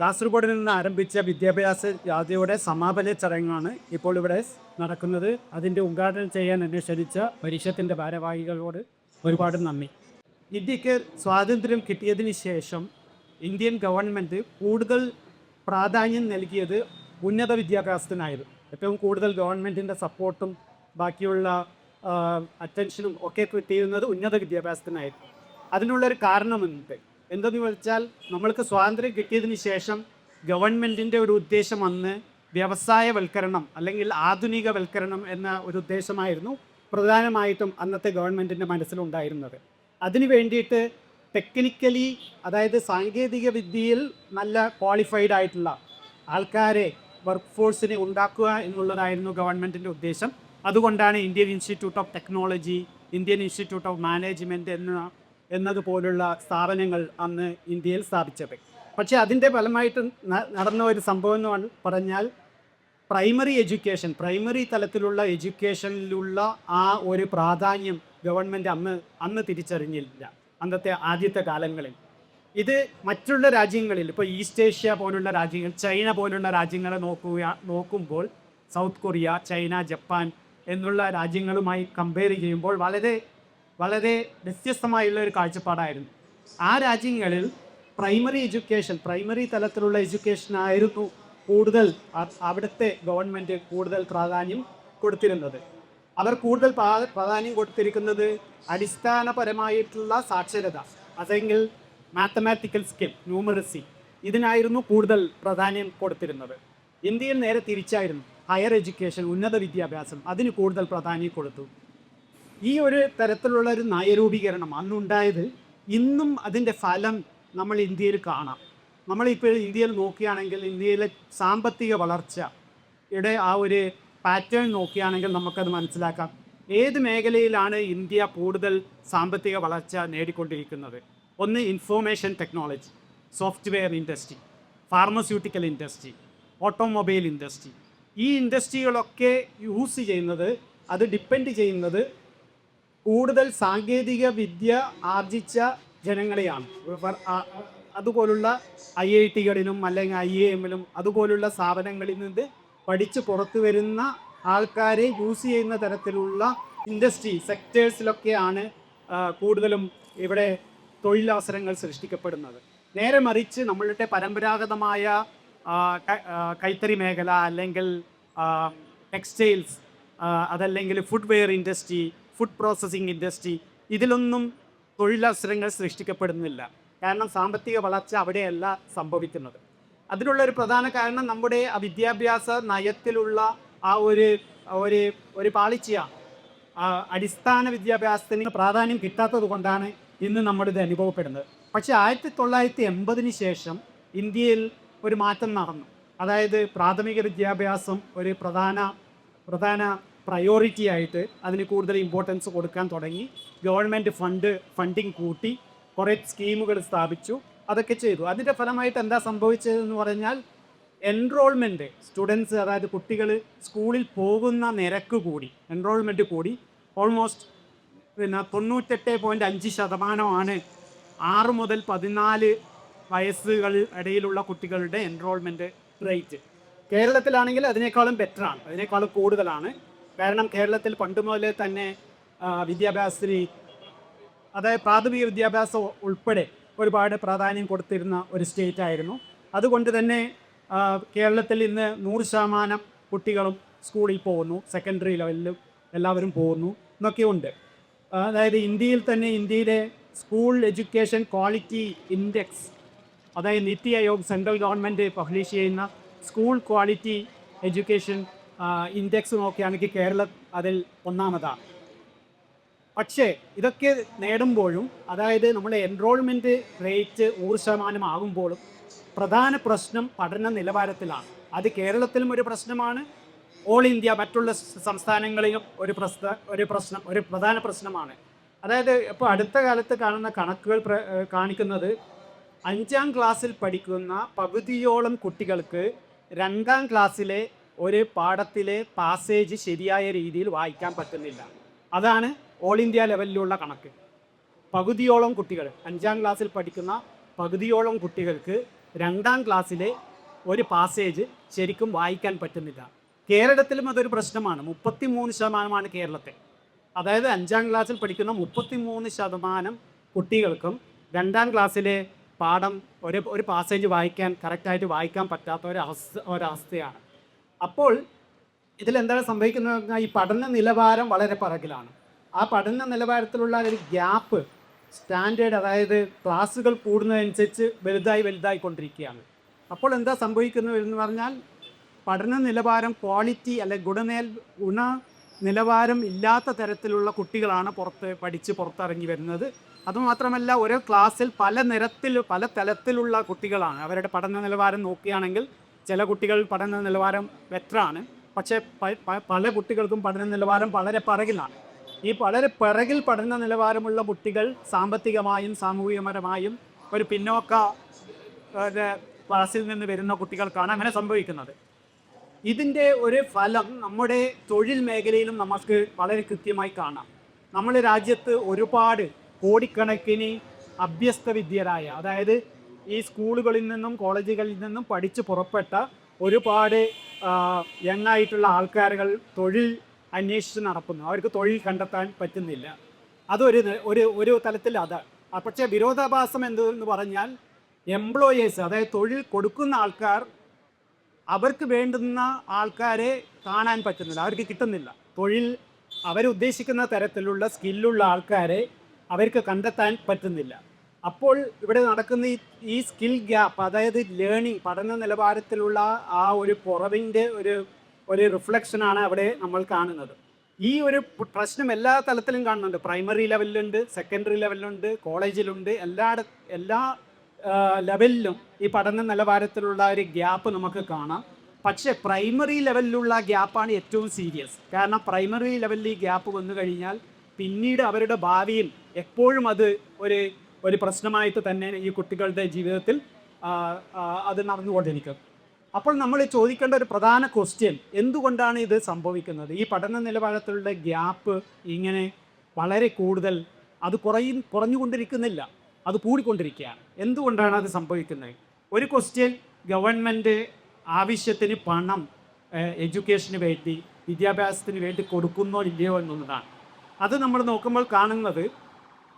കാസർഗോഡ് നിന്ന് ആരംഭിച്ച വിദ്യാഭ്യാസ ജാഥയുടെ സമാപന ചടങ്ങാണ് ഇപ്പോൾ ഇവിടെ നടക്കുന്നത്. അതിന്റെ ഉദ്ഘാടനം ചെയ്യാൻ എന്നെ ക്ഷണിച്ച പരിഷത്തിന്റെ ഭാരവാഹികളോട് ഒരുപാട് നന്ദി. ഇന്ത്യയ്ക്ക് സ്വാതന്ത്ര്യം കിട്ടിയതിന് ശേഷം ഇന്ത്യൻ ഗവൺമെന്റ് കൂടുതൽ പ്രാധാന്യം നൽകിയത് ഉന്നത വിദ്യാഭ്യാസത്തിനായിരുന്നു. ഏറ്റവും കൂടുതൽ ഗവൺമെന്റിന്റെ സപ്പോർട്ടും ബാക്കിയുള്ള അറ്റൻഷനും ഒക്കെ കിട്ടിയിരുന്നത് ഉന്നത വിദ്യാഭ്യാസത്തിനായിരുന്നു. അതിനുള്ളൊരു കാരണമുണ്ട് എന്തെന്ന് വെച്ചാൽ നമ്മൾക്ക് സ്വാതന്ത്ര്യം കിട്ടിയതിന് ശേഷം ഗവൺമെന്റിന്റെ ഒരു ഉദ്ദേശം അന്ന് വ്യവസായവൽക്കരണം അല്ലെങ്കിൽ ആധുനികവൽക്കരണം എന്ന ഒരു ഉദ്ദേശമായിരുന്നു പ്രധാനമായിട്ടും അന്നത്തെ ഗവൺമെന്റിന്റെ മനസ്സിലുണ്ടായിരുന്നത്. അതിനു വേണ്ടിയിട്ട് ടെക്നിക്കലി അതായത് സാങ്കേതിക വിദ്യയിൽ നല്ല ക്വാളിഫൈഡ് ആയിട്ടുള്ള ആൾക്കാരെ വർക്ക് ഫോഴ്സിനെ ഉണ്ടാക്കുക എന്നുള്ളതായിരുന്നു ഗവൺമെന്റിന്റെ ഉദ്ദേശം. അതുകൊണ്ടാണ് Indian institute of technology Indian institute of management എന്ന എന്നതുപോലുള്ള സ്ഥാപനങ്ങൾ അന്ന് ഇന്ത്യയിൽ സ്ഥാപിച്ചത്. പക്ഷേ അതിന്റെ ഫലമായിട്ട് നടന്ന ഒരു സംഭവം എന്ന് പറഞ്ഞാൽ പ്രൈമറി എഡ്യൂക്കേഷൻ പ്രൈമറി തലത്തിലുള്ള എഡ്യൂക്കേഷനിലുള്ള ആ ഒരു പ്രാധാന്യം ഗവൺമെന്റ് അന്ന് അന്ന് തിരിച്ചറിഞ്ഞില്ല അന്നത്തെ ആദ്യത്തെ കാലങ്ങളിൽ. ഇത് മറ്റുള്ള രാജ്യങ്ങളിൽ ഇപ്പോൾ ഈസ്റ്റ് ഏഷ്യ പോലുള്ള രാജ്യങ്ങൾ ചൈന പോലുള്ള രാജ്യങ്ങളെ നോക്കുക നോക്കുമ്പോൾ സൗത്ത് കൊറിയ ചൈന ജപ്പാൻ എന്നുള്ള രാജ്യങ്ങളുമായി കമ്പയർ ചെയ്യുമ്പോൾ വളരെ വളരെ വ്യത്യസ്തമായുള്ള ഒരു കാഴ്ചപ്പാടായിരുന്നു. ആ രാജ്യങ്ങളിൽ പ്രൈമറി എഡ്യൂക്കേഷൻ പ്രൈമറി തലത്തിലുള്ള എഡ്യൂക്കേഷൻ ആയിരുന്നു കൂടുതൽ അവിടുത്തെ ഗവൺമെന്റ് കൂടുതൽ പ്രാധാന്യം കൊടുത്തിരുന്നത്. അവർ കൂടുതൽ പ്രാ- പ്രാധാന്യം കൊടുത്തിരിക്കുന്നത് അടിസ്ഥാനപരമായിട്ടുള്ള സാക്ഷരത അതെങ്കിൽ മാത്തമാറ്റിക്കൽ സ്കിൽ ന്യൂമറസി ഇതിനായിരുന്നു കൂടുതൽ പ്രാധാന്യം കൊടുത്തിരുന്നത്. ഇന്ത്യയിൽ നേരെ തിരിച്ചായിരുന്നു ഹയർ എഡ്യൂക്കേഷൻ ഉന്നത വിദ്യാഭ്യാസം അതിന് കൂടുതൽ പ്രാധാന്യം കൊടുത്തു. ഈ ഒരു തരത്തിലുള്ള ഒരു നയരൂപീകരണം അന്നുണ്ടായത് ഇന്നും അതിന്റെ ഫലം നമ്മൾ ഇന്ത്യയിൽ കാണാം. നമ്മളിപ്പോൾ ഇന്ത്യയിൽ നോക്കുകയാണെങ്കിൽ ഇന്ത്യയിലെ സാമ്പത്തിക വളർച്ചയുടെ ആ ഒരു പാറ്റേൺ നോക്കുകയാണെങ്കിൽ നമുക്കത് മനസ്സിലാക്കാം. ഏത് മേഖലയിലാണ് ഇന്ത്യ കൂടുതൽ സാമ്പത്തിക വളർച്ച നേടിക്കൊണ്ടിരിക്കുന്നത്? ഒന്ന് information technology software industry pharmaceutical industry automobile industry ഈ ഇൻഡസ്ട്രികളൊക്കെ യൂസ് ചെയ്യുന്നത് അത് ഡിപ്പെൻഡ് ചെയ്യുന്നത് കൂടുതൽ സാങ്കേതിക വിദ്യ ആർജിച്ച ജനങ്ങളെയാണ്. അതുപോലുള്ള ഐ ഐ ടികളിലും അല്ലെങ്കിൽ ഐ എ എമ്മിലും അതുപോലുള്ള സ്ഥാപനങ്ങളിൽ നിന്ന് പഠിച്ച് പുറത്തു വരുന്ന ആൾക്കാരെ യൂസ് ചെയ്യുന്ന തരത്തിലുള്ള ഇൻഡസ്ട്രി സെക്ടേഴ്സിലൊക്കെയാണ് കൂടുതലും ഇവിടെ തൊഴിലവസരങ്ങൾ സൃഷ്ടിക്കപ്പെടുന്നത്. നേരെ മറിച്ച് നമ്മളുടെ പരമ്പരാഗതമായ കൈത്തറി മേഖല അല്ലെങ്കിൽ ടെക്സ്റ്റൈൽസ് അതല്ലെങ്കിൽ footwear industry food processing industry ഇതിലൊന്നും തൊഴിലവസരങ്ങൾ സൃഷ്ടിക്കപ്പെടുന്നില്ല. കാരണം സാമ്പത്തിക വളർച്ച അവിടെയല്ല സംഭവിക്കുന്നത്. അതിനുള്ള ഒരു പ്രധാന കാരണം നമ്മുടെ വിദ്യാഭ്യാസ നയത്തിലുള്ള ആ ഒരു ഒരു ഒരു പാളിച്ചയാണ് അടിസ്ഥാന വിദ്യാഭ്യാസത്തിന് പ്രാധാന്യം കിട്ടാത്തത് കൊണ്ടാണ് ഇന്ന് നമ്മളിത് അനുഭവപ്പെടുന്നത്. പക്ഷേ ആയിരത്തി തൊള്ളായിരത്തി എൺപതിന് ശേഷം ഇന്ത്യയിൽ ഒരു മാറ്റം നടന്നു. അതായത് പ്രാഥമിക വിദ്യാഭ്യാസം ഒരു പ്രധാന പ്രധാന പ്രയോറിറ്റി ആയിട്ട് അതിന് കൂടുതൽ ഇമ്പോർട്ടൻസ് കൊടുക്കാൻ തുടങ്ങി. ഗവൺമെന്റ് ഫണ്ട് ഫണ്ടിങ് കൂട്ടി കുറേ സ്കീമുകൾ സ്ഥാപിച്ചു. അതൊക്കെ ചെയ്തു. അതിന്റെ ഫലമായിട്ട് എന്താ സംഭവിച്ചതെന്ന് പറഞ്ഞാൽ എൻറോൾമെന്റ് സ്റ്റുഡൻസ് അതായത് കുട്ടികൾ സ്കൂളിൽ പോകുന്ന നിരക്ക് കൂടി എൻറോൾമെന്റ് കൂടി ഓൾമോസ്റ്റ് പിന്നെ തൊണ്ണൂറ്റെട്ട് പോയിന്റ് അഞ്ച് ശതമാനമാണ് ആറ് മുതൽ പതിനാല് വയസ്സുകൾ ഇടയിലുള്ള കുട്ടികളുടെ എൻറോൾമെന്റ് റേറ്റ് കേരളത്തിലാണെങ്കിൽ അതിനേക്കാളും ബെറ്ററാണ് അതിനേക്കാളും കൂടുതലാണ്. കാരണം കേരളത്തിൽ പണ്ട് മുതലേ തന്നെ വിദ്യാഭ്യാസത്തിന് അതായത് പ്രാഥമിക വിദ്യാഭ്യാസം ഉൾപ്പെടെ ഒരുപാട് പ്രാധാന്യം കൊടുത്തിരുന്ന ഒരു സ്റ്റേറ്റ് ആയിരുന്നു. അതുകൊണ്ട് തന്നെ കേരളത്തിൽ ഇന്ന് നൂറ് ശതമാനം കുട്ടികളും സ്കൂളിൽ പോകുന്നു സെക്കൻഡറി ലെവലിലും എല്ലാവരും പോകുന്നു എന്നൊക്കെയുണ്ട്. അതായത് ഇന്ത്യയിൽ തന്നെ ഇന്ത്യയിലെ സ്കൂൾ എഡ്യൂക്കേഷൻ ക്വാളിറ്റി ഇൻഡെക്സ് അതായത് NITI Aayog central government publish ചെയ്യുന്ന സ്കൂൾ ക്വാളിറ്റി എഡ്യൂക്കേഷൻ ഇൻഡെക്സ് നോക്കുകയാണെങ്കിൽ കേരളം അതിൽ ഒന്നാമതാണ് പക്ഷേ ഇതൊക്കെ നേടുമ്പോഴും അതായത് നമ്മുടെ എൻറോൾമെന്റ് റേറ്റ് നൂറ് ശതമാനം ആകുമ്പോഴും പ്രധാന പ്രശ്നം പഠന നിലവാരത്തിലാണ്. അത് കേരളത്തിലും ഒരു പ്രശ്നമാണ് ഓൾ ഇന്ത്യ മറ്റുള്ള സംസ്ഥാനങ്ങളിലും ഒരു പ്രശ്ന ഒരു പ്രശ്നം ഒരു പ്രധാന പ്രശ്നമാണ്. അതായത് ഇപ്പോൾ അടുത്ത കാലത്ത് കാണുന്ന കണക്കുകൾ കാണിക്കുന്നത് അഞ്ചാം ക്ലാസ്സിൽ പഠിക്കുന്ന പകുതിയോളം കുട്ടികൾക്ക് രണ്ടാം ക്ലാസ്സിലെ ഒരു പാഠത്തിലെ പാസേജ് ശരിയായ രീതിയിൽ വായിക്കാൻ പറ്റുന്നില്ല. അതാണ് ഓൾ ഇന്ത്യ ലെവലിലുള്ള കണക്ക്. പകുതിയോളം കുട്ടികൾ അഞ്ചാം ക്ലാസ്സിൽ പഠിക്കുന്ന പകുതിയോളം കുട്ടികൾക്ക് രണ്ടാം ക്ലാസ്സിലെ ഒരു പാസേജ് ശരിക്കും വായിക്കാൻ പറ്റുന്നില്ല. കേരളത്തിലും അതൊരു പ്രശ്നമാണ്. മുപ്പത്തി മൂന്ന് ശതമാനമാണ് കേരളത്തെ അതായത് അഞ്ചാം ക്ലാസ്സിൽ പഠിക്കുന്ന മുപ്പത്തി മൂന്ന് ശതമാനം കുട്ടികൾക്കും രണ്ടാം ക്ലാസ്സിലെ പാഠം ഒരു ഒരു പാസേജ് വായിക്കാൻ കറക്റ്റായിട്ട് വായിക്കാൻ പറ്റാത്ത ഒരു അവസ്ഥ ഒരവസ്ഥയാണ്. അപ്പോൾ ഇതിലെന്താണ് സംഭവിക്കുന്നത് പറഞ്ഞാൽ ഈ പഠന നിലവാരം വളരെ പറകിലാണ്. ആ പഠന നിലവാരത്തിലുള്ള ഒരു ഗ്യാപ്പ് സ്റ്റാൻഡേർഡ് അതായത് ക്ലാസ്സുകൾ കൂടുന്നതനുസരിച്ച് വലുതായി വലുതായി കൊണ്ടിരിക്കുകയാണ്. അപ്പോൾ എന്താ സംഭവിക്കുന്നത് എന്ന് പറഞ്ഞാൽ പഠന നിലവാരം ക്വാളിറ്റി അല്ലെ ഗുണനേൽ ഗുണ നിലവാരം ഇല്ലാത്ത തരത്തിലുള്ള കുട്ടികളാണ് പുറത്ത് പഠിച്ച് പുറത്തിറങ്ങി വരുന്നത്. അതുമാത്രമല്ല ഓരോ ക്ലാസ്സിൽ പല നിരത്തിൽ പല തലത്തിലുള്ള കുട്ടികളാണ് അവരുടെ പഠന നിലവാരം നോക്കുകയാണെങ്കിൽ ചില കുട്ടികൾ പഠന നിലവാരം ബെറ്ററാണ് പക്ഷേ പല കുട്ടികൾക്കും പഠന നിലവാരം വളരെ പിറകിലാണ്. ഈ വളരെ പിറകിൽ പഠന നിലവാരമുള്ള കുട്ടികൾ സാമ്പത്തികമായും സാമൂഹികപരമായും ഒരു പിന്നോക്ക ക്ലാസ്സിൽ നിന്ന് വരുന്ന കുട്ടികൾക്കാണ് അങ്ങനെ സംഭവിക്കുന്നത്. ഇതിന്റെ ഒരു ഫലം നമ്മുടെ തൊഴിൽ മേഖലയിലും നമുക്ക് വളരെ കൃത്യമായി കാണാം. നമ്മുടെ രാജ്യത്ത് ഒരുപാട് കോടിക്കണക്കിന് അഭ്യസ്ത വിദ്യരായ അതായത് ഈ സ്കൂളുകളിൽ നിന്നും കോളേജുകളിൽ നിന്നും പഠിച്ച് പുറപ്പെട്ട ഒരുപാട് യങ്ങായിട്ടുള്ള ആൾക്കാരുകൾ തൊഴിൽ അന്വേഷിച്ച് നടക്കുന്നു. അവർക്ക് തൊഴിൽ കണ്ടെത്താൻ പറ്റുന്നില്ല. അതൊരു ഒരു ഒരു തലത്തിൽ അതാണ് ആ, പക്ഷേ വിരോധാഭാസം എന്തെന്ന് പറഞ്ഞാൽ എംപ്ലോയേഴ്സ് അതായത് തൊഴിൽ കൊടുക്കുന്ന ആൾക്കാർ അവർക്ക് വേണ്ടുന്ന ആൾക്കാരെ കാണാൻ പറ്റുന്നില്ല. അവർക്ക് കിട്ടുന്നില്ല. തൊഴിൽ അവരുദ്ദേശിക്കുന്ന തരത്തിലുള്ള സ്കില്ലുള്ള ആൾക്കാരെ അവർക്ക് കണ്ടെത്താൻ പറ്റുന്നില്ല. അപ്പോൾ ഇവിടെ നടക്കുന്ന ഈ ഈ സ്കിൽ ഗ്യാപ്പ് അതായത് ലേണിംഗ് പഠന നിലവാരത്തിലുള്ള ആ ഒരു കുറവിന്റെ ഒരു ഒരു റിഫ്ലക്ഷനാണ് അവിടെ നമ്മൾ കാണുന്നത്. ഈ ഒരു പ്രശ്നം എല്ലാ തലത്തിലും കാണുന്നുണ്ട്. പ്രൈമറി ലെവലിലുണ്ട് സെക്കൻഡറി ലെവലിലുണ്ട് കോളേജിലുണ്ട് എല്ലാ എല്ലാ ലെവലിലും ഈ പഠന നിലവാരത്തിലുള്ള ഒരു ഗ്യാപ്പ് നമുക്ക് കാണാം. പക്ഷേ പ്രൈമറി ലെവലിലുള്ള ഗ്യാപ്പാണ് ഏറ്റവും സീരിയസ് കാരണം പ്രൈമറി ലെവലിൽ ഈ ഗ്യാപ്പ് വന്നു കഴിഞ്ഞാൽ പിന്നീട് അവരുടെ ഭാവിയിൽ എപ്പോഴും അത് ഒരു ഒരു പ്രശ്നമായിട്ട് തന്നെ ഈ കുട്ടികളുടെ ജീവിതത്തിൽ അത് നടന്നുകൊണ്ടിരിക്കും. അപ്പോൾ നമ്മൾ ചോദിക്കേണ്ട ഒരു പ്രധാന ക്വസ്റ്റ്യൻ എന്തുകൊണ്ടാണ് ഇത് സംഭവിക്കുന്നത്? ഈ പഠന നിലവാരത്തിലുള്ള ഗ്യാപ്പ് ഇങ്ങനെ വളരെ കൂടുതൽ അത് കുറയും കുറഞ്ഞുകൊണ്ടിരിക്കുന്നില്ല അത് കൂടിക്കൊണ്ടിരിക്കുകയാണ്. എന്തുകൊണ്ടാണ് അത് സംഭവിക്കുന്നത്? ഒരു ക്വസ്റ്റ്യൻ ഗവൺമെന്റ് ആവശ്യത്തിന് പണം എഡ്യൂക്കേഷന് വേണ്ടി വിദ്യാഭ്യാസത്തിന് വേണ്ടി കൊടുക്കുന്നോ ഇല്ലയോ എന്നുള്ളതാണ്. അത് നമ്മൾ നോക്കുമ്പോൾ കാണുന്നത്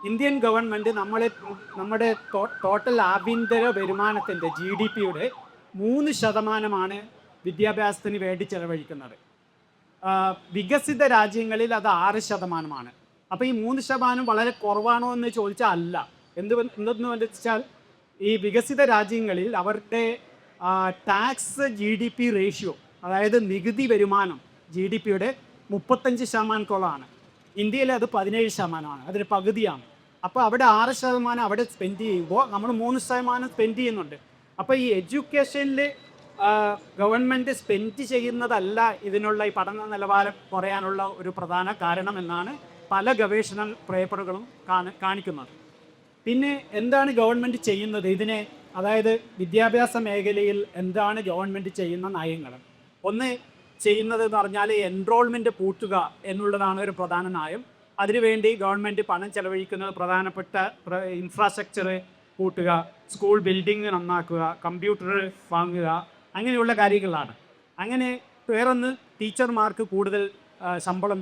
ഇന്ത്യൻ ഗവൺമെന്റ് നമ്മളെ നമ്മുടെ ടോട്ടൽ ആഭ്യന്തര വരുമാനത്തിന്റെ ജി ഡി പിയുടെ മൂന്ന് ശതമാനമാണ് വിദ്യാഭ്യാസത്തിന് വേണ്ടി ചെലവഴിക്കുന്നത്. വികസിത രാജ്യങ്ങളിൽ അത് ആറ് ശതമാനമാണ്. അപ്പോൾ ഈ മൂന്ന് ശതമാനം വളരെ കുറവാണോ എന്ന് ചോദിച്ചാൽ അല്ല. എന്ത് എന്തെന്ന് വെച്ചാൽ ഈ വികസിത രാജ്യങ്ങളിൽ അവരുടെ tax G D P ratio അതായത് നികുതി വരുമാനം ജി ഡി പിയുടെ മുപ്പത്തഞ്ച് ശതമാനത്തോളമാണ്. ഇന്ത്യയിൽ അത് പതിനേഴ് ശതമാനമാണ്. അതിന് പകുതിയാണ്. അപ്പോൾ അവിടെ ആറ് ശതമാനം അവിടെ സ്പെൻഡ് ചെയ്യുമ്പോൾ നമ്മൾ മൂന്ന് ശതമാനം സ്പെൻഡ് ചെയ്യുന്നുണ്ട്. അപ്പോൾ ഈ എഡ്യൂക്കേഷനിൽ ഗവൺമെന്റ് സ്പെൻഡ് ചെയ്യുന്നതല്ല ഇതിനുള്ള ഈ പഠന നിലവാരം കുറയാനുള്ള ഒരു പ്രധാന കാരണം എന്നാണ് പല ഗവേഷണ പേപ്പറുകളും കാണ കാണിക്കുന്നത്. പിന്നെ എന്താണ് ഗവൺമെന്റ് ചെയ്യുന്നത്? ഇതിനെ അതായത് വിദ്യാഭ്യാസ മേഖലയിൽ എന്താണ് ഗവൺമെന്റ് ചെയ്യുന്ന നയങ്ങൾ ഒന്ന് ചെയ്യുന്നത് എന്ന് പറഞ്ഞാൽ എൻറോൾമെന്റ് പൂട്ടുക എന്നുള്ളതാണ് ഒരു പ്രധാന നയം. അതിനുവേണ്ടി ഗവൺമെന്റ് പണം ചെലവഴിക്കുന്നത് പ്രധാനപ്പെട്ട ഇൻഫ്രാസ്ട്രക്ചർ കൂട്ടുക സ്കൂൾ ബിൽഡിംഗ് നന്നാക്കുക കമ്പ്യൂട്ടർ വാങ്ങുക അങ്ങനെയുള്ള കാര്യങ്ങളാണ്. അങ്ങനെ വേറൊന്ന് ടീച്ചർമാർക്ക് കൂടുതൽ ശമ്പളം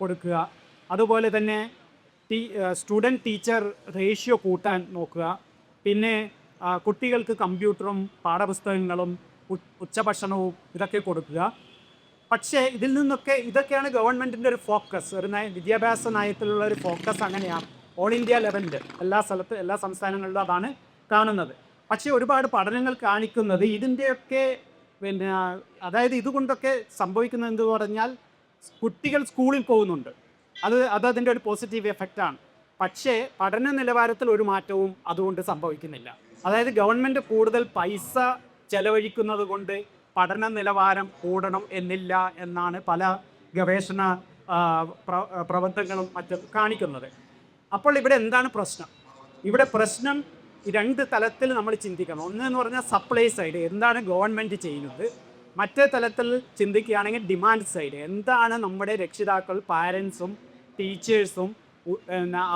കൊടുക്കുക. അതുപോലെ തന്നെ ടീ സ്റ്റുഡന്റ് ടീച്ചർ റേഷ്യോ കൂട്ടാൻ നോക്കുക. പിന്നെ കുട്ടികൾക്ക് കമ്പ്യൂട്ടറും പാഠപുസ്തകങ്ങളും ഉച്ചഭക്ഷണവും ഇതൊക്കെ കൊടുക്കുക. പക്ഷേ ഇതിൽ നിന്നൊക്കെ ഇതൊക്കെയാണ് ഗവൺമെന്റിന്റെ ഒരു ഫോക്കസ്. ഒരു വിദ്യാഭ്യാസ നയത്തിലുള്ള ഒരു ഫോക്കസ് അങ്ങനെയാണ് ഓൾ ഇന്ത്യ ലെവലിൽ എല്ലാ സ്ഥലത്തും എല്ലാ സംസ്ഥാനങ്ങളിലും അതാണ് കാണുന്നത്. പക്ഷേ ഒരുപാട് പഠനങ്ങൾ കാണിക്കുന്നത് ഇതിന്റെയൊക്കെ പിന്നെ അതായത് ഇതുകൊണ്ടൊക്കെ സംഭവിക്കുന്നത് എന്ന് പറഞ്ഞാൽ കുട്ടികൾ സ്കൂളിൽ പോകുന്നുണ്ട്. അത് അത് അതിന്റെ ഒരു പോസിറ്റീവ് എഫക്റ്റാണ് പക്ഷേ പഠന നിലവാരത്തിൽ ഒരു മാറ്റവും അതുകൊണ്ട് സംഭവിക്കുന്നില്ല. അതായത് ഗവൺമെന്റ് കൂടുതൽ പൈസ ചെലവഴിക്കുന്നത് കൊണ്ട് പഠന നിലവാരം കൂടണം എന്നില്ല എന്നാണ് പല ഗവേഷണ പ്രബന്ധങ്ങളും മറ്റും കാണിക്കുന്നത്. അപ്പോൾ ഇവിടെ എന്താണ് പ്രശ്നം? ഇവിടെ പ്രശ്നം രണ്ട് തലത്തിൽ നമ്മൾ ചിന്തിക്കണം. ഒന്ന് എന്ന് പറഞ്ഞാൽ സപ്ലൈ സൈഡ് എന്താണ് ഗവൺമെന്റ് ചെയ്യുന്നത്? മറ്റേ തലത്തിൽ ചിന്തിക്കുകയാണെങ്കിൽ ഡിമാൻഡ് സൈഡ് എന്താണ് നമ്മുടെ രക്ഷിതാക്കൾ പാരൻസും ടീച്ചേഴ്സും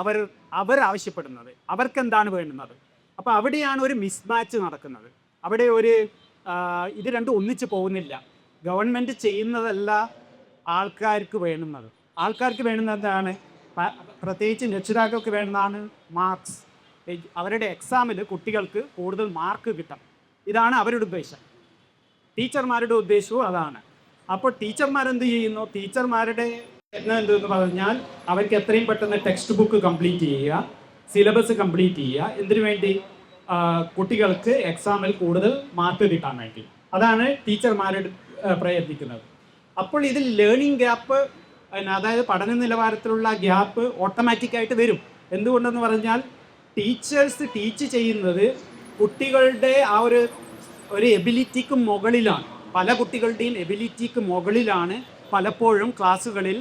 അവർ അവർ ആവശ്യപ്പെടുന്നത്? അവർക്ക് എന്താണ് വേണ്ടുന്നത്? അപ്പോൾ അവിടെയാണ് ഒരു മിസ്മാച്ച് നടക്കുന്നത്. അവിടെ ഒരു ഇത് രണ്ടും ഒന്നിച്ച് പോകുന്നില്ല. ഗവൺമെന്റ് ചെയ്യുന്നതല്ല ആൾക്കാർക്ക് വേണ്ടുന്നത്. ആൾക്കാർക്ക് വേണ്ടുന്നതാണ് പ്രത്യേകിച്ച് രക്ഷിതാക്കൾക്ക് വേണ്ടതാണ് മാർക്സ് അവരുടെ എക്സാമിൽ കുട്ടികൾക്ക് കൂടുതൽ മാർക്ക് കിട്ടണം. ഇതാണ് അവരുടെ ഉദ്ദേശം. ടീച്ചർമാരുടെ ഉദ്ദേശവും അതാണ്. അപ്പോൾ ടീച്ചർമാരെന്ത് ചെയ്യുന്നു? ടീച്ചർമാരുടെ എന്തെന്ന് പറഞ്ഞാൽ അവർക്ക് എത്രയും പെട്ടെന്ന് ടെക്സ്റ്റ് ബുക്ക് കംപ്ലീറ്റ് ചെയ്യുക സിലബസ് കംപ്ലീറ്റ് ചെയ്യുക. എന്തിനു വേണ്ടി? കുട്ടികൾക്ക് എക്സാമിൽ കൂടുതൽ മാർക്ക് കിട്ടാൻ വേണ്ടി. അതാണ് ടീച്ചർമാരുടെ പ്രയത്നിക്കുന്നത്. അപ്പോൾ ഇതിൽ ലേണിംഗ് ഗ്യാപ്പ് അതായത് പഠന നിലവാരത്തിലുള്ള ഗ്യാപ്പ് ഓട്ടോമാറ്റിക്കായിട്ട് വരും. എന്തുകൊണ്ടെന്ന് പറഞ്ഞാൽ ടീച്ചേഴ്സ് ടീച്ച് ചെയ്യുന്നത് കുട്ടികളുടെ ആ ഒരു ഒരു എബിലിറ്റിക്ക് മുകളിലാണ്. പല കുട്ടികളുടെയും എബിലിറ്റിക്ക് മുകളിലാണ് പലപ്പോഴും ക്ലാസ്സുകളിൽ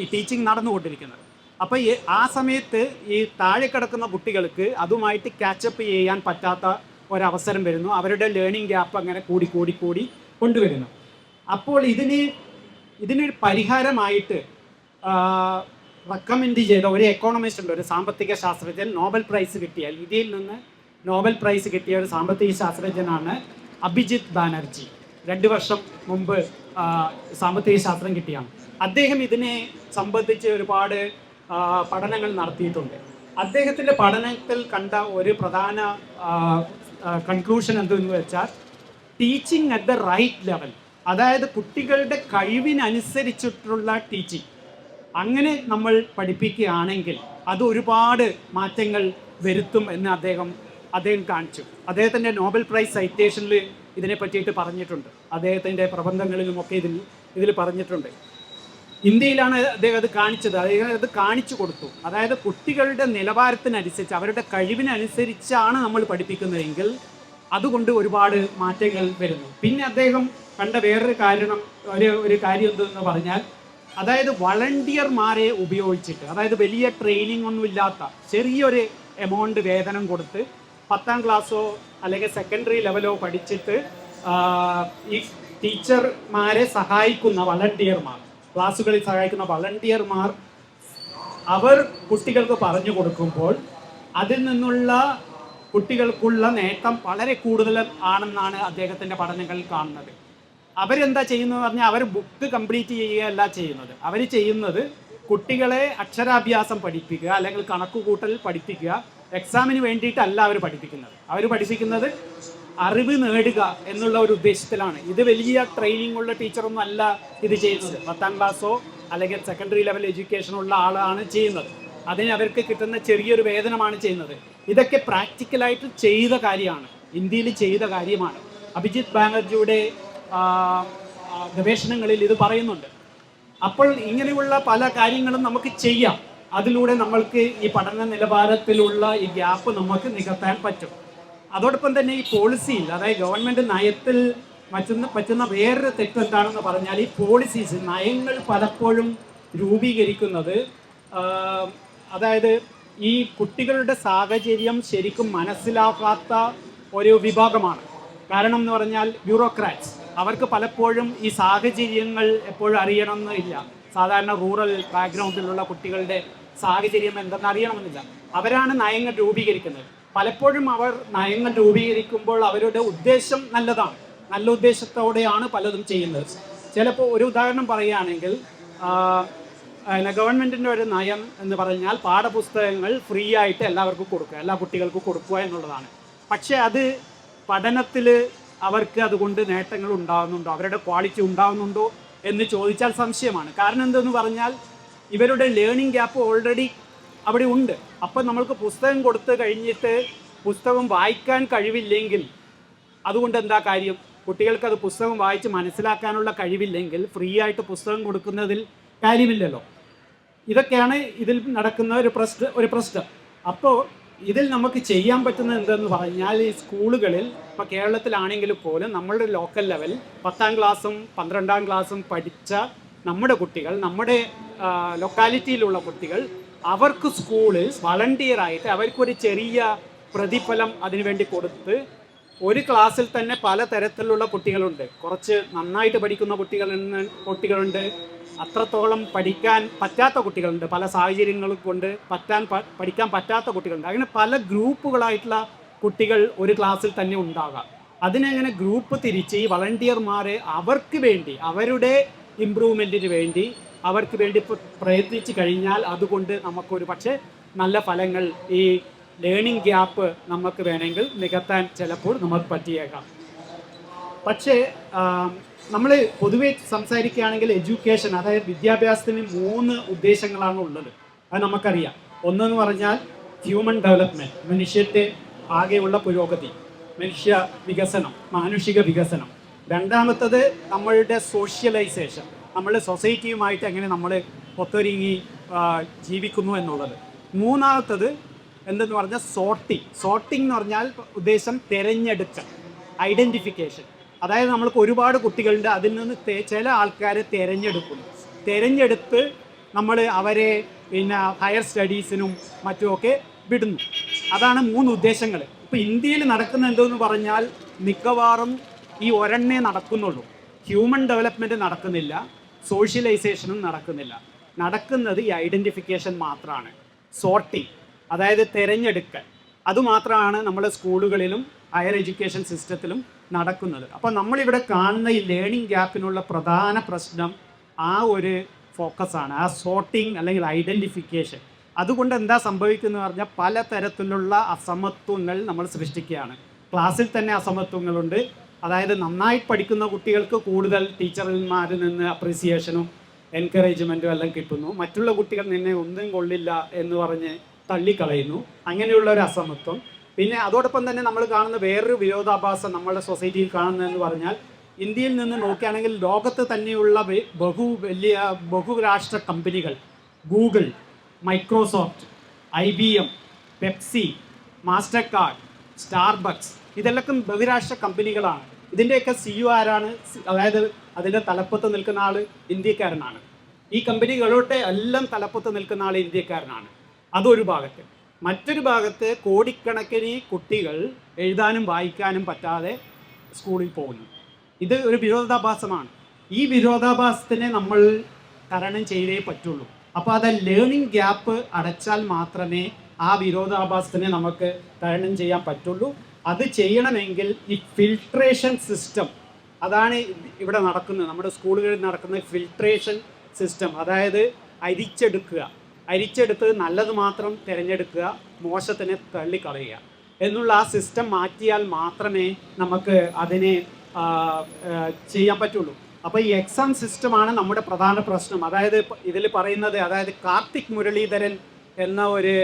ഈ ടീച്ചിങ് നടന്നുകൊണ്ടിരിക്കുന്നത്. അപ്പോൾ ഈ ആ സമയത്ത് ഈ താഴെ കിടക്കുന്ന കുട്ടികൾക്ക് അതുമായിട്ട് ക്യാച്ചപ്പ് ചെയ്യാൻ പറ്റാത്ത ഒരവസരം വരുന്നു. അവരുടെ ലേണിംഗ് ഗ്യാപ്പ് അങ്ങനെ കൂടി കൂടി കൂടി കൊണ്ടുവരുന്നു. അപ്പോൾ ഇതിന് ഇതിനൊരു പരിഹാരമായിട്ട് റെക്കമെൻഡ് ചെയ്ത ഒരു എക്കോണമിസ്റ്റ് ഉണ്ട് ഒരു സാമ്പത്തിക ശാസ്ത്രജ്ഞൻ നോബൽ പ്രൈസ് കിട്ടിയ ഇന്ത്യയിൽ നിന്ന് നോബൽ പ്രൈസ് കിട്ടിയ ഒരു സാമ്പത്തിക ശാസ്ത്രജ്ഞനാണ് അഭിജിത് ബാനർജി. രണ്ട് വർഷം മുമ്പ് സാമ്പത്തിക ശാസ്ത്രം കിട്ടിയാണ്. അദ്ദേഹം ഇതിനെ സംബന്ധിച്ച് ഒരുപാട് പഠനങ്ങൾ നടത്തിയിട്ടുണ്ട്. അദ്ദേഹത്തിന്റെ പഠനത്തിൽ കണ്ട ഒരു പ്രധാന കൺക്ലൂഷൻ എന്തെന്ന് വെച്ചാൽ teaching at the right level അതായത് കുട്ടികളുടെ കഴിവിനനുസരിച്ചിട്ടുള്ള ടീച്ചിങ് അങ്ങനെ നമ്മൾ പഠിപ്പിക്കുകയാണെങ്കിൽ അത് ഒരുപാട് മാറ്റങ്ങൾ വരുത്തും എന്ന് അദ്ദേഹം അദ്ദേഹം കാണിച്ചു. അദ്ദേഹത്തിന്റെ നോബൽ പ്രൈസ് സൈറ്റേഷനിൽ ഇതിനെ പറ്റിയിട്ട് പറഞ്ഞിട്ടുണ്ട്. അദ്ദേഹത്തിന്റെ പ്രബന്ധങ്ങളിലുമൊക്കെ ഇതിൽ ഇതിൽ പറഞ്ഞിട്ടുണ്ട്. ഇന്ത്യയിലാണ് അദ്ദേഹം അത് കാണിച്ചത്. അദ്ദേഹം അത് കാണിച്ചു കൊടുത്തു. അതായത് കുട്ടികളുടെ നിലവാരത്തിനനുസരിച്ച് അവരുടെ കഴിവിനനുസരിച്ചാണ് നമ്മൾ പഠിപ്പിക്കുന്നതെങ്കിൽ അതുകൊണ്ട് ഒരുപാട് മാറ്റങ്ങൾ വരുന്നു. പിന്നെ അദ്ദേഹം കണ്ട വേറൊരു കാരണം ഒരു ഒരു കാര്യം എന്തെന്ന് പറഞ്ഞാൽ അതായത് വളണ്ടിയർമാരെ ഉപയോഗിച്ചിട്ട് അതായത് വലിയ ട്രെയിനിങ് ഒന്നും ഇല്ലാത്ത ചെറിയൊരു എമൗണ്ട് വേതനം കൊടുത്ത് പത്താം ക്ലാസ്സോ അല്ലെങ്കിൽ സെക്കൻഡറി ലെവലോ പഠിച്ചിട്ട് ഈ ടീച്ചർമാരെ സഹായിക്കുന്ന വളണ്ടിയർമാർ. ക്ലാസ്സുകളിൽ സഹായിക്കുന്ന വളണ്ടിയർമാർ അവർ കുട്ടികൾക്ക് പറഞ്ഞു കൊടുക്കുമ്പോൾ അതിൽ നിന്നുള്ള കുട്ടികൾക്കുള്ള നേട്ടം വളരെ കൂടുതൽ ആണെന്നാണ് അദ്ദേഹത്തിന്റെ പഠനങ്ങളിൽ കാണുന്നത്. അവരെന്താ ചെയ്യുന്നത് പറഞ്ഞാൽ അവർ ബുക്ക് കംപ്ലീറ്റ് ചെയ്യുകയല്ല ചെയ്യുന്നത്. അവർ ചെയ്യുന്നത് കുട്ടികളെ അക്ഷരാഭ്യാസം പഠിപ്പിക്കുക അല്ലെങ്കിൽ കണക്കുകൂട്ടൽ പഠിപ്പിക്കുക. എക്സാമിന് വേണ്ടിയിട്ടല്ല അവർ പഠിപ്പിക്കുന്നത്. അവർ പഠിപ്പിക്കുന്നത് അറിവ് നേടുക എന്നുള്ള ഒരു ഉദ്ദേശത്തിലാണ്. ഇത് വലിയ ട്രെയിനിങ് ഉള്ള ടീച്ചറൊന്നും അല്ല ഇത് ചെയ്യുന്നത്. പത്താം ക്ലാസ്സോ അല്ലെങ്കിൽ സെക്കൻഡറി ലെവൽ എഡ്യൂക്കേഷൻ ഉള്ള ആളാണ് ചെയ്യുന്നത്. അതിന് അവർക്ക് കിട്ടുന്ന ചെറിയൊരു വേതനമാണ് ചെയ്യുന്നത്. ഇതൊക്കെ പ്രാക്ടിക്കലായിട്ട് ചെയ്ത കാര്യമാണ്. ഇന്ത്യയിൽ ചെയ്ത കാര്യമാണ്. അഭിജിത് ബാനർജിയുടെ ഗവേഷണങ്ങളിൽ ഇത് പറയുന്നുണ്ട്. അപ്പോൾ ഇങ്ങനെയുള്ള പല കാര്യങ്ങളും നമുക്ക് ചെയ്യാം. അതിലൂടെ നമ്മൾക്ക് ഈ പഠന നിലവാരത്തിലുള്ള ഈ ഗ്യാപ്പ് നമുക്ക് നികത്താൻ പറ്റും. അതോടൊപ്പം തന്നെ ഈ പോളിസിയിൽ അതായത് ഗവൺമെന്റ് നയത്തിൽ മറ്റുന്ന പറ്റുന്ന വേറൊരു തെറ്റ് എന്താണെന്ന് പറഞ്ഞാൽ ഈ പോളിസീസ് നയങ്ങൾ പലപ്പോഴും രൂപീകരിക്കുന്നത് അതായത് ഈ കുട്ടികളുടെ സാഹചര്യം ശരിക്കും മനസ്സിലാക്കാത്ത ഒരു വിഭാഗമാണ്. കാരണം എന്ന് പറഞ്ഞാൽ ബ്യൂറോക്രാറ്റ്സ്. അവർക്ക് പലപ്പോഴും ഈ സാഹചര്യങ്ങൾ എപ്പോഴും അറിയണമെന്നില്ല. സാധാരണ റൂറൽ ബാക്ക്ഗ്രൗണ്ടിലുള്ള കുട്ടികളുടെ സാഹചര്യം എന്തെന്ന് അറിയണമെന്നില്ല. അവരാണ് നയങ്ങൾ രൂപീകരിക്കുന്നത്. പലപ്പോഴും അവർ നയങ്ങൾ രൂപീകരിക്കുമ്പോൾ അവരുടെ ഉദ്ദേശം നല്ലതാണ്. നല്ല ഉദ്ദേശത്തോടെയാണ് പലതും ചെയ്യുന്നത്. ചിലപ്പോൾ ഒരു ഉദാഹരണം പറയുകയാണെങ്കിൽ ഗവൺമെന്റിന്റെ ഒരു നയം എന്ന് പറഞ്ഞാൽ പാഠപുസ്തകങ്ങൾ ഫ്രീ ആയിട്ട് എല്ലാവർക്കും കൊടുക്കുക എല്ലാ കുട്ടികൾക്കും കൊടുക്കുക എന്നുള്ളതാണ്. പക്ഷേ അത് പഠനത്തിൽ അവർക്ക് അതുകൊണ്ട് നേട്ടങ്ങൾ ഉണ്ടാകുന്നുണ്ടോ അവരുടെ ക്വാളിറ്റി ഉണ്ടാകുന്നുണ്ടോ എന്ന് ചോദിച്ചാൽ സംശയമാണ്. കാരണം എന്തെന്ന് പറഞ്ഞാൽ ഇവരുടെ ലേണിംഗ് ഗ്യാപ്പ് ഓൾറെഡി അവിടെ ഉണ്ട്. അപ്പം നമ്മൾക്ക് പുസ്തകം കൊടുത്ത് കഴിഞ്ഞിട്ട് പുസ്തകം വായിക്കാൻ കഴിവില്ലെങ്കിൽ അതുകൊണ്ട് എന്താ കാര്യം? കുട്ടികൾക്ക് അത് പുസ്തകം വായിച്ച് മനസ്സിലാക്കാനുള്ള കഴിവില്ലെങ്കിൽ ഫ്രീ ആയിട്ട് പുസ്തകം കൊടുക്കുന്നതിൽ കാര്യമില്ലല്ലോ. ഇതൊക്കെയാണ് ഇതിൽ നടക്കുന്ന ഒരു പ്രശ്ന ഒരു പ്രശ്നം. അപ്പോൾ ഇതിൽ നമുക്ക് ചെയ്യാൻ പറ്റുന്നത് എന്തെന്ന് പറഞ്ഞാൽ ഈ സ്കൂളുകളിൽ ഇപ്പോൾ കേരളത്തിലാണെങ്കിൽ പോലും നമ്മളുടെ ലോക്കൽ ലെവൽ പത്താം ക്ലാസ്സും പന്ത്രണ്ടാം ക്ലാസ്സും പഠിച്ച നമ്മുടെ കുട്ടികൾ നമ്മുടെ ലൊക്കാലിറ്റിയിലുള്ള കുട്ടികൾ അവർക്ക് സ്കൂളിൽ വളണ്ടിയറായിട്ട് അവർക്കൊരു ചെറിയ പ്രതിഫലം അതിനുവേണ്ടി കൊടുത്ത് ഒരു ക്ലാസ്സിൽ തന്നെ പല തരത്തിലുള്ള കുട്ടികളുണ്ട്. കുറച്ച് നന്നായിട്ട് പഠിക്കുന്ന കുട്ടികൾ കുട്ടികളുണ്ട്. അത്രത്തോളം പഠിക്കാൻ പറ്റാത്ത കുട്ടികളുണ്ട്. പല സാഹചര്യങ്ങൾ കൊണ്ട് പറ്റാൻ പഠിക്കാൻ പറ്റാത്ത കുട്ടികളുണ്ട്. അങ്ങനെ പല ഗ്രൂപ്പുകളായിട്ടുള്ള കുട്ടികൾ ഒരു ക്ലാസ്സിൽ തന്നെ ഉണ്ടാകാം. അതിനങ്ങനെ ഗ്രൂപ്പ് തിരിച്ച് ഈ വളണ്ടിയർമാരെ അവർക്ക് വേണ്ടി അവരുടെ ഇമ്പ്രൂവ്മെന്റിന് വേണ്ടി അവർക്ക് വേണ്ടി പ്രയത്നിച്ചു കഴിഞ്ഞാൽ അതുകൊണ്ട് നമുക്കൊരു പക്ഷേ നല്ല ഫലങ്ങൾ ഈ ലേണിംഗ് ഗ്യാപ്പ് നമുക്ക് വേണമെങ്കിൽ നികത്താൻ ചിലപ്പോൾ നമുക്ക് പറ്റിയേക്കാം. പക്ഷേ നമ്മൾ പൊതുവേ സംസാരിക്കുകയാണെങ്കിൽ എഡ്യൂക്കേഷൻ അതായത് വിദ്യാഭ്യാസത്തിന് മൂന്ന് ഉദ്ദേശങ്ങളാണ് ഉള്ളത്. അത് നമുക്കറിയാം. ഒന്നെന്ന് പറഞ്ഞാൽ ഹ്യൂമൻ ഡെവലപ്മെന്റ് മനുഷ്യത്തെ ആകെയുള്ള പുരോഗതി മനുഷ്യ വികസനം മാനുഷിക വികസനം. രണ്ടാമത്തത് നമ്മളുടെ സോഷ്യലൈസേഷൻ നമ്മൾ സൊസൈറ്റിയുമായിട്ട് എങ്ങനെ നമ്മൾ ഒത്തൊരുങ്ങി ജീവിക്കുന്നു എന്നുള്ളത്. മൂന്നാമത്തത് എന്തെന്ന് പറഞ്ഞാൽ സോർട്ടിങ് സോർട്ടിംഗ് എന്ന് പറഞ്ഞാൽ ഉദ്ദേശം തിരഞ്ഞെടുക്ക ഐഡന്റിഫിക്കേഷൻ അതായത് നമ്മൾക്ക് ഒരുപാട് കുട്ടികളുണ്ട് അതിൽ നിന്ന് ചില ആൾക്കാരെ തിരഞ്ഞെടുക്കുന്നു. തിരഞ്ഞെടുത്ത് നമ്മൾ അവരെ പിന്നെ ഹയർ സ്റ്റഡീസിനും മറ്റുമൊക്കെ വിടുന്നു. അതാണ് മൂന്ന് ഉദ്ദേശങ്ങൾ. ഇപ്പോൾ ഇന്ത്യയിൽ നടക്കുന്ന എന്തെന്ന് പറഞ്ഞാൽ മിക്കവാറും ഈ ഒരെണ്ണേ നടക്കുന്നുള്ളൂ. ഹ്യൂമൻ ഡെവലപ്മെന്റ് നടക്കുന്നില്ല. സോഷ്യലൈസേഷനും നടക്കുന്നില്ല. നടക്കുന്നത് ഈ ഐഡന്റിഫിക്കേഷൻ മാത്രമാണ്. സോർട്ടിങ് അതായത് തിരഞ്ഞെടുക്കൽ. അതുമാത്രമാണ് നമ്മുടെ സ്കൂളുകളിലും ഹയർ എഡ്യൂക്കേഷൻ സിസ്റ്റത്തിലും നടക്കുന്നത്. അപ്പോൾ നമ്മളിവിടെ കാണുന്ന ഈ ലേണിംഗ് ഗ്യാപ്പിനുള്ള പ്രധാന പ്രശ്നം ആ ഒരു ഫോക്കസാണ്. ആ സോർട്ടിങ് അല്ലെങ്കിൽ ഐഡന്റിഫിക്കേഷൻ അതുകൊണ്ട് എന്താ സംഭവിക്കുന്നത് പറഞ്ഞാൽ പലതരത്തിലുള്ള അസമത്വങ്ങൾ നമ്മൾ സൃഷ്ടിക്കുകയാണ്. ക്ലാസ്സിൽ തന്നെ അസമത്വങ്ങളുണ്ട്. അതായത് നന്നായി പഠിക്കുന്ന കുട്ടികൾക്ക് കൂടുതൽ ടീച്ചർമാരിൽ നിന്ന് അപ്രീസിയേഷനും എൻകറേജ്മെന്റും എല്ലാം കിട്ടുന്നു. മറ്റുള്ള കുട്ടികൾ നിന്നെ ഒന്നും കൊള്ളില്ല എന്ന് പറഞ്ഞ് തള്ളിക്കളയുന്നു. അങ്ങനെയുള്ള ഒരു അസമത്വം. പിന്നെ അതോടൊപ്പം തന്നെ നമ്മൾ കാണുന്ന വേറൊരു വിരോധാഭാസം നമ്മുടെ സൊസൈറ്റിയിൽ കാണുന്നതെന്ന് പറഞ്ഞാൽ ഇന്ത്യയിൽ നിന്ന് നോക്കുകയാണെങ്കിൽ ലോകത്ത് തന്നെയുള്ള ബഹു വലിയ ബഹുരാഷ്ട്ര കമ്പനികൾ Google Microsoft I B M Pepsi master card Starbucks ഇതെല്ലാം ബഹുരാഷ്ട്ര കമ്പനികളാണ്. ഇതിന്റെയൊക്കെ യു ആരാണ്? അതായത് അതിന്റെ തലപ്പത്ത് നിൽക്കുന്ന ആൾ ഇന്ത്യക്കാരനാണ്. ഈ കമ്പനികളുടെ എല്ലാം തലപ്പത്ത് നിൽക്കുന്ന ആൾ ഇന്ത്യക്കാരനാണ്. അതൊരു ഭാഗത്ത്. മറ്റൊരു ഭാഗത്ത് കോടിക്കണക്കിന് കുട്ടികൾ എഴുതാനും വായിക്കാനും പറ്റാതെ സ്കൂളിൽ പോകുന്നു. ഇത് ഒരു വിരോധാഭാസമാണ്. ഈ വിരോധാഭാസത്തിനെ നമ്മൾ തരണം ചെയ്തേ പറ്റുള്ളൂ. അപ്പോൾ അത് ലേണിംഗ് ഗ്യാപ്പ് അടച്ചാൽ മാത്രമേ ആ വിരോധാഭാസത്തിനെ നമുക്ക് തരണം ചെയ്യാൻ പറ്റുള്ളൂ. അത് ചെയ്യണമെങ്കിൽ ഈ ഫിൽട്രേഷൻ സിസ്റ്റം അതാണ് ഇവിടെ നടക്കുന്നത്. നമ്മുടെ സ്കൂളുകളിൽ നടക്കുന്ന ഫിൽട്രേഷൻ സിസ്റ്റം അതായത് അരിച്ചെടുക്കുക. അരിച്ചെടുത്ത് നല്ലത് മാത്രം തിരഞ്ഞെടുക്കുക മോശത്തിനെ തള്ളിക്കളയുക എന്നുള്ള ആ സിസ്റ്റം മാറ്റിയാൽ മാത്രമേ നമുക്ക് അതിനെ ചെയ്യാൻ പറ്റുള്ളൂ. അപ്പോൾ ഈ എക്സാം സിസ്റ്റമാണ് നമ്മുടെ പ്രധാന പ്രശ്നം. അതായത് ഇതിൽ പറയുന്നത് അതായത് കാർത്തിക് മുരളീധരൻ എന്ന ഒരു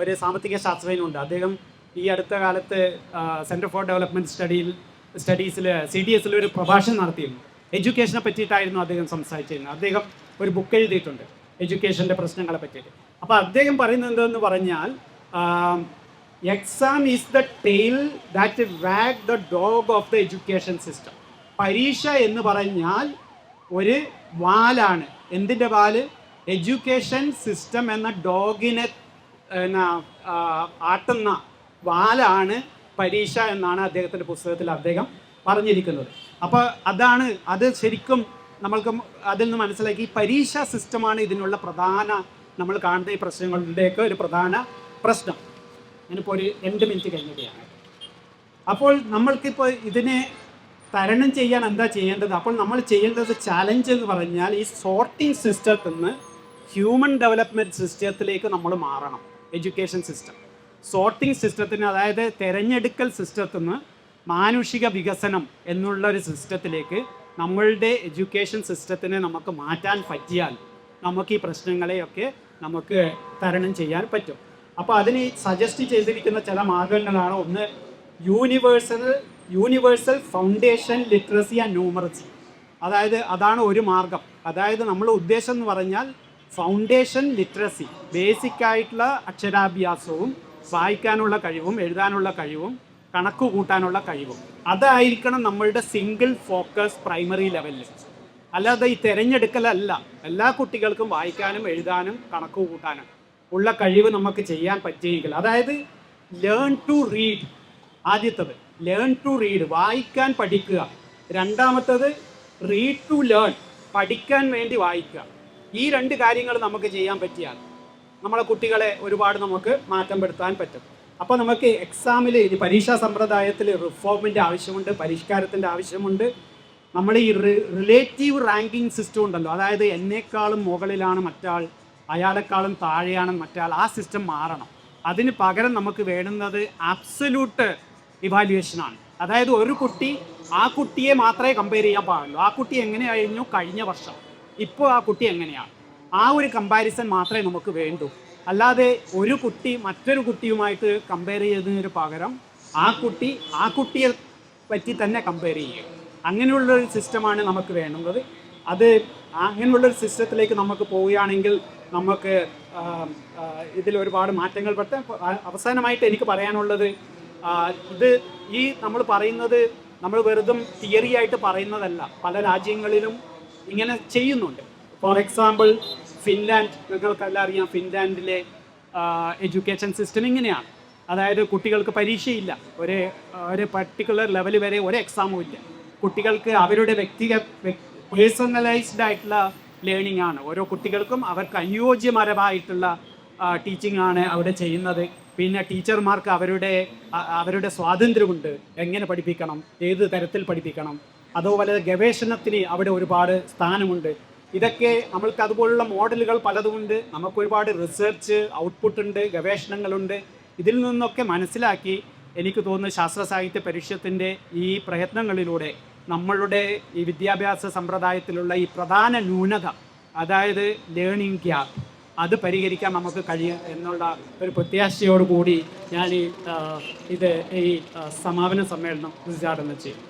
ഒരു സാമ്പത്തിക ശാസ്ത്രജ്ഞനുണ്ട്. അദ്ദേഹം ഈ അടുത്ത കാലത്ത് സെന്റർ ഫോർ ഡെവലപ്മെന്റ് സ്റ്റഡിയിൽ സ്റ്റഡീസിൽ സി ഡി എസിൽ ഒരു പ്രഭാഷണം നടത്തിയിരുന്നു. എഡ്യൂക്കേഷനെ പറ്റിയിട്ടായിരുന്നു അദ്ദേഹം സംസാരിച്ചിരുന്നത്. അദ്ദേഹം ഒരു ബുക്ക് എഴുതിയിട്ടുണ്ട് എഡ്യൂക്കേഷന്റെ പ്രശ്നങ്ങളെ പറ്റിയിട്ട്. അപ്പോൾ അദ്ദേഹം പറയുന്നത് എന്തെന്ന് പറഞ്ഞാൽ exam is the tail that wag the dog of the education system പരീക്ഷ എന്ന് പറഞ്ഞാൽ ഒരു വാലാണ്. എന്തിന്റെ വാൽ? എഡ്യൂക്കേഷൻ സിസ്റ്റം എന്ന ഡോഗിനെ എന്നാ, ആട്ടുന്ന വാലാണ് പരീക്ഷ എന്നാണ് അദ്ദേഹത്തിന്റെ പുസ്തകത്തിൽ അദ്ദേഹം പറഞ്ഞിരിക്കുന്നത്. അപ്പോൾ അതാണ് അത് ശരിക്കും നമ്മൾക്ക് അതിൽ നിന്ന് മനസ്സിലാക്കി പരീക്ഷ സിസ്റ്റമാണ് ഇതിനുള്ള പ്രധാന നമ്മൾ കാണുന്ന ഈ പ്രശ്നങ്ങളുടെയൊക്കെ ഒരു പ്രധാന പ്രശ്നം. ഞാനിപ്പോൾ ഒരു രണ്ട് മിനിറ്റ് കഴിഞ്ഞിട്ടാണ് അപ്പോൾ നമ്മൾക്കിപ്പോൾ ഇതിനെ തരണം ചെയ്യാൻ എന്താ ചെയ്യേണ്ടത്? അപ്പോൾ നമ്മൾ ചെയ്യേണ്ടത് ചാലഞ്ച് എന്ന് പറഞ്ഞാൽ ഈ സോർട്ടിംഗ് സിസ്റ്റത്തിൽ നിന്ന് ഹ്യൂമൻ ഡെവലപ്മെന്റ് സിസ്റ്റത്തിലേക്ക് നമ്മൾ മാറണം. എഡ്യൂക്കേഷൻ സിസ്റ്റം സോർട്ടിംഗ് സിസ്റ്റത്തിന് അതായത് തിരഞ്ഞെടുക്കൽ സിസ്റ്റത്തിൽ നിന്ന് മാനുഷിക വികസനം എന്നുള്ള ഒരു സിസ്റ്റത്തിലേക്ക് നമ്മളുടെ എഡ്യൂക്കേഷൻ സിസ്റ്റത്തിനെ നമുക്ക് മാറ്റാൻ പറ്റിയാൽ നമുക്ക് ഈ പ്രശ്നങ്ങളെയൊക്കെ നമുക്ക് തരണം ചെയ്യാൻ പറ്റും. അപ്പോൾ അതിന് സജസ്റ്റ് ചെയ്തിരിക്കുന്ന ചില മാർഗങ്ങളാണ്. ഒന്ന് universal universal foundation literacy and numeracy അതായത് അതാണ് ഒരു മാർഗം. അതായത് നമ്മൾ ഉദ്ദേശം എന്ന് പറഞ്ഞാൽ ഫൗണ്ടേഷൻ ലിറ്ററസി ബേസിക് ആയിട്ടുള്ള അക്ഷരാഭ്യാസവും വായിക്കാനുള്ള കഴിവും എഴുതാനുള്ള കഴിവും കണക്ക് കൂട്ടാനുള്ള കഴിവും. അതായിരിക്കണം നമ്മളുടെ സിംഗിൾ ഫോക്കസ് പ്രൈമറി ലെവലിൽ അല്ലാതെ ഈ തിരഞ്ഞെടുക്കലല്ല. എല്ലാ കുട്ടികൾക്കും വായിക്കാനും എഴുതാനും കണക്ക് കൂട്ടാനും ഉള്ള കഴിവ് നമുക്ക് ചെയ്യാൻ പറ്റിയെങ്കിൽ അതായത് ലേൺ ടു റീഡ് ആദ്യത്തത്. ലേൺ ടു റീഡ് വായിക്കാൻ പഠിക്കുക. രണ്ടാമത്തത് റീഡ് ടു ലേൺ പഠിക്കാൻ വേണ്ടി വായിക്കുക. ഈ രണ്ട് കാര്യങ്ങൾ നമുക്ക് ചെയ്യാൻ പറ്റിയാൽ നമ്മളെ കുട്ടികളെ ഒരുപാട് നമുക്ക് മാറ്റം പെടുത്താൻ പറ്റും. അപ്പോൾ നമുക്ക് എക്സാമിൽ ഇനി പരീക്ഷാ സമ്പ്രദായത്തിൽ റിഫോമിന്റെ ആവശ്യമുണ്ട് പരിഷ്കാരത്തിന്റെ ആവശ്യമുണ്ട്. നമ്മൾ ഈ റിലേറ്റീവ് റാങ്കിങ് സിസ്റ്റം ഉണ്ടല്ലോ അതായത് എന്നേക്കാളും മുകളിലാണ് മറ്റാൾ അയാളെക്കാളും താഴെയാണ് മറ്റാൾ ആ സിസ്റ്റം മാറണം. അതിന് പകരം നമുക്ക് വേണ്ടുന്നത് അബ്സല്യൂട്ട് ഇവാലുവേഷനാണ് അതായത് ഒരു കുട്ടി ആ കുട്ടിയെ മാത്രമേ കമ്പയർ ചെയ്യാൻ പാടുള്ളൂ. ആ കുട്ടി എങ്ങനെയായിരുന്നു കഴിഞ്ഞ വർഷം? ഇപ്പോൾ ആ കുട്ടി എങ്ങനെയാണ്? ആ ഒരു കമ്പാരിസൺ മാത്രമേ നമുക്ക് വേണ്ടൂ. അല്ലാതെ ഒരു കുട്ടി മറ്റൊരു കുട്ടിയുമായിട്ട് കമ്പയർ ചെയ്യുന്നതിന് പകരം ആ കുട്ടി ആ കുട്ടിയെ പറ്റി തന്നെ കമ്പയർ ചെയ്യുക. അങ്ങനെയുള്ളൊരു സിസ്റ്റമാണ് നമുക്ക് വേണ്ടുന്നത്. അത് അങ്ങനെയുള്ളൊരു സിസ്റ്റത്തിലേക്ക് നമുക്ക് പോവുകയാണെങ്കിൽ നമുക്ക് ഇതിൽ ഒരുപാട് മാറ്റങ്ങൾ പെട്ട് അവസാനമായിട്ട് എനിക്ക് പറയാനുള്ളത് ഇത് ഈ നമ്മൾ പറയുന്നത് നമ്മൾ വെറുതും തിയറി ആയിട്ട് പറയുന്നതല്ല. പല രാജ്യങ്ങളിലും ഇങ്ങനെ ചെയ്യുന്നുണ്ട്. ഫോർ എക്സാമ്പിൾ ഫിൻലാൻഡ് നിങ്ങൾക്കെല്ലാം അറിയാം ഫിൻലാൻഡിലെ എഡ്യൂക്കേഷൻ സിസ്റ്റം ഇങ്ങനെയാണ്. അതായത് കുട്ടികൾക്ക് പരീക്ഷയില്ല. ഒരു ഒരു പർട്ടിക്കുലർ ലെവൽ വരെ ഒരു എക്സാമും ഇല്ല. കുട്ടികൾക്ക് അവരുടെ വ്യക്തിഗത പേഴ്സണലൈസ്ഡ് ആയിട്ടുള്ള ലേണിംഗ് ആണ്. ഓരോ കുട്ടികൾക്കും അവർക്ക് അനുയോജ്യപരമായിട്ടുള്ള ടീച്ചിങ് ആണ് അവിടെ ചെയ്യുന്നത്. പിന്നെ ടീച്ചർമാർക്ക് അവരുടെ അവരുടെ സ്വാതന്ത്ര്യമുണ്ട്. എങ്ങനെ പഠിപ്പിക്കണം? ഏത് തരത്തിൽ പഠിപ്പിക്കണം? അതുപോലെ ഗവേഷണത്തിന് അവിടെ ഒരുപാട് സ്ഥാനമുണ്ട്. ഇതൊക്കെ നമ്മൾക്ക് അതുപോലുള്ള മോഡലുകൾ പലതുമുണ്ട്. നമുക്ക് ഒരുപാട് റിസർച്ച് ഔട്ട്പുട്ട് ഉണ്ട് ഗവേഷണങ്ങളുണ്ട്. ഇതിൽ നിന്നൊക്കെ മനസ്സിലാക്കി എനിക്ക് തോന്നുന്നു ശാസ്ത്ര സാഹിത്യ പരിഷത്തിന്റെ ഈ പ്രയത്നങ്ങളിലൂടെ നമ്മളുടെ ഈ വിദ്യാഭ്യാസ സമ്പ്രദായത്തിലുള്ള ഈ പ്രധാന ന്യൂനത അതായത് ലേണിംഗ് ഗ്യാപ്പ് അത് പരിഹരിക്കാൻ നമുക്ക് കഴിയും എന്നുള്ള ഒരു പ്രത്യാശയോടുകൂടി ഞാൻ ഈ ഇത് ഈ സമാപന സമ്മേളനം ഉദ്ഘാടനം ചെയ്യും.